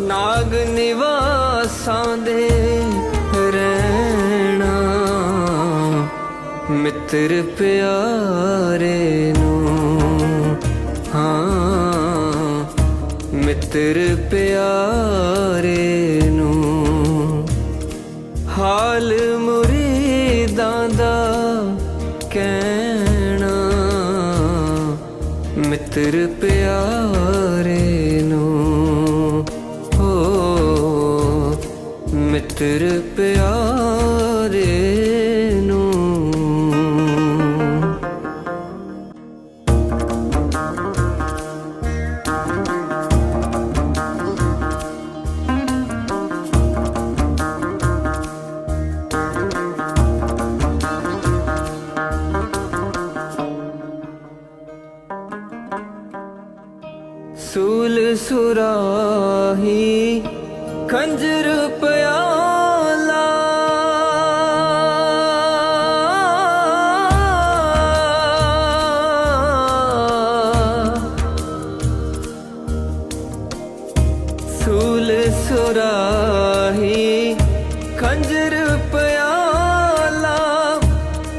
ਨਾਗ ਨਿਵਾਸਾਂ ਦੇ ਰਹਿਣਾ, ਮਿੱਤਰ ਪਿਆਰੇ ਨੂੰ, ਹਾਂ, ਮਿੱਤਰ ਪਿਆਰੇ ਨੂੰ। ਹਾਲ ਮੁਰੀਦਾਂ ਦਾ ਕਹਿਣਾ, ਮਿੱਤਰ ਪਿਆਰੇ ਮਿੱਤਰ ਪਿਆਰੇ ਨੂੰ। ਸੂਲ ਸੁਰਾਹੀ ਖੰਜਰ ਸੂਲ ਸੁਰਾਹੀ ਖੰਜਰ ਪਿਆਲਾ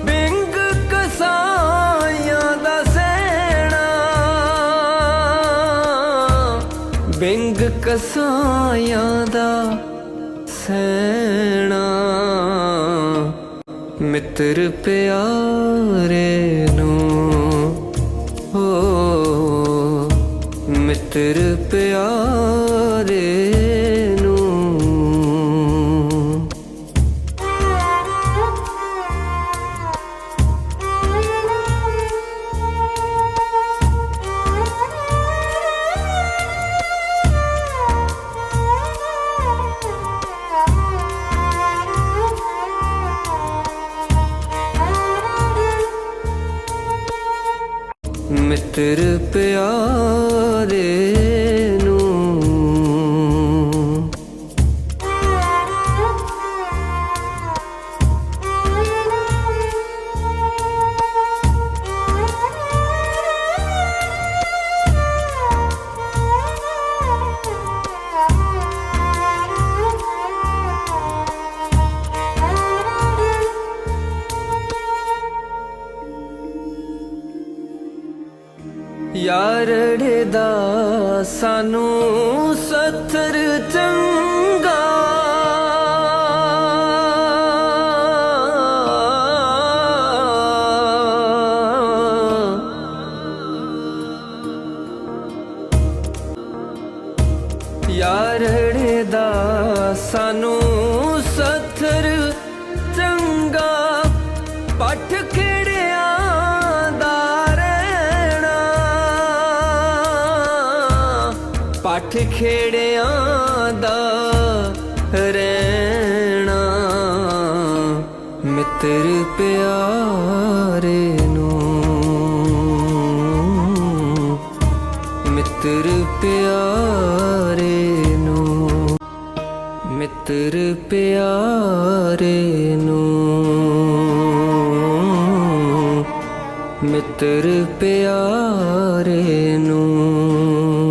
ਬਿੰਗ ਕਸਾਈਆਂ ਦਾ ਸੈਣਾ। ਬਿੰਗ ਕਸਾਈਆਂ ਦਾ ਸੈਣਾ। ਮਿੱਤਰ ਪਿਆਰੇ ਨੂੰ ਹੋ, ਮਿੱਤਰ ਪਿਆਰੇ ਮਿੱਤਰ ਪਿਆਰੇ ਯਾਰੜੇ ਦਾ ਸਾਨੂੰ ਸੱਥਰ ਚੰਗਾ। ਯਾਰੜੇ ਦਾ ਸਾਨੂੰ ਪੱਠ ਖੇੜਿਆਂ ਦਾ ਰਹਿਣਾ। ਮਿੱਤਰ ਪਿਆਰੇ ਨੂੰ। ਮਿੱਤਰ ਪਿਆਰੇ ਨੂੰ। ਮਿੱਤਰ ਪਿਆਰੇ ਨੂੰ। ਮਿੱਤਰ ਪਿਆਰੇ ਨੂੰ।